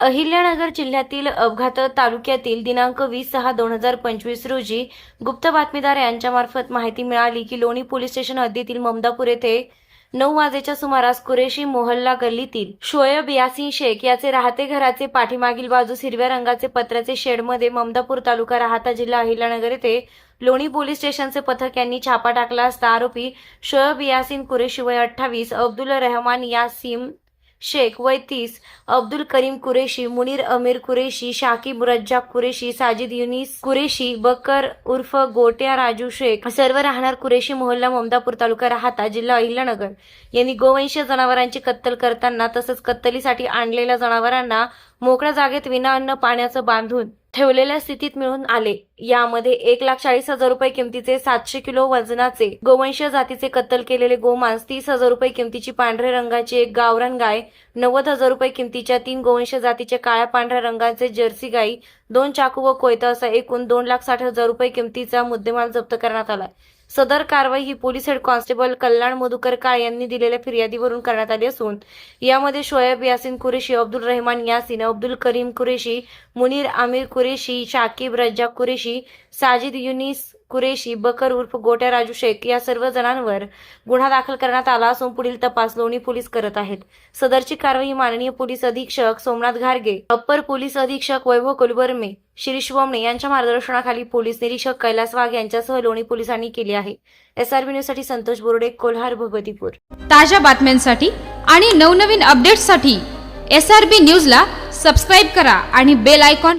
अहिल्यानगर जिल्ह्यातील अपघात तालुक्यातील दिनांक वीस सहा दोन हजार पंचवीस रोजी गुप्त बातमीदार यांच्यामार्फत माहिती मिळाली की लोणी पोलीस स्टेशन हद्दीतील ममदापूर येथे नऊ वाजेच्या सुमारास कुरेशी मोहल्ला गल्लीतील शोएब यासिन शेख याचे राहते घराचे पाठीमागील बाजूस हिरव्या रंगाचे पत्र्याचे शेडमध्ये ममदापूर तालुका राहता जिल्हा अहिल्यानगर येथे लोणी पोलीस स्टेशनचे पथक यांनी छापा टाकला असता आरोपी शोएब यासिन कुरेशी वय अठ्ठावीस अब्दुल रहमान यासिम शेख वय तीस अब्दुल करीम कुरेशी मुनीर अमीर कुरेशी शाकिब रज्जाक कुरेशी साजिद युनिस कुरेशी बकर उर्फ गोट्या राजू शेख सर्व राहणार कुरेशी मोहल्ला ममदापूर तालुका राहता जिल्हा अहिल्यानगर. यांनी गोवंश जनावरांची कत्तल करताना तसंच कत्तलीसाठी आणलेल्या जनावरांना मोकळ्या जागेत विना अन्न पाण्याचं बांधून ठेवलेल्या स्थितीत मिळून आले. यामध्ये एक लाख चाळीस हजार रुपये किमतीचे सातशे किलो वजनाचे गोवंशीय जातीचे कत्तल केलेले गोमांस तीस हजार रुपये किमतीची पांढऱ्या रंगाची एक गावरान गाय नव्वद हजार रुपये किमतीच्या तीन गोवंशीय जातीच्या काळ्या पांढऱ्या रंगाचे जर्सी गाई दोन चाकू व कोयता असा एकूण दोन लाख साठ हजार रुपये किमतीचा मुद्देमाल जप्त करण्यात आला सदर कारवाई ही police head constable Kalyan Madhukar Kal यांनी दिलेल्या फिर्यादीवरून करण्यात आली असून यामध्ये शोएब यासिन कुरेशी अब्दुल रहमान यासिन अब्दुल करीम कुरेशी मुनीर आमिर कुरेशी शाकिब रज्जाक कुरेशी साजिद युनिस कुरेशी बकर उर्फ गोट्या राजू शेख या सर्व जणांवर गुन्हा दाखल करण्यात आला असून पुढील तपास लोणी पोलीस करत आहेत. सदरची कारवाई माननीय पोलीस अधीक्षक सोमनाथ घारगे अप्पर पोलीस अधीक्षक वैभव कुलबर्मे शिरीष वमणे यांच्या मार्गदर्शनाखाली पोलीस निरीक्षक कैलास वाघ यांच्यासह लोणी पोलिसांनी केली आहे. एसआरबी न्यूजसाठी संतोष बोर्डे कोल्हार भगवतीपूर. ताज्या बातम्यांसाठी आणि नवनवीन अपडेट्ससाठी एस आर बी न्यूजला सबस्क्राईब करा आणि बेल आयकॉन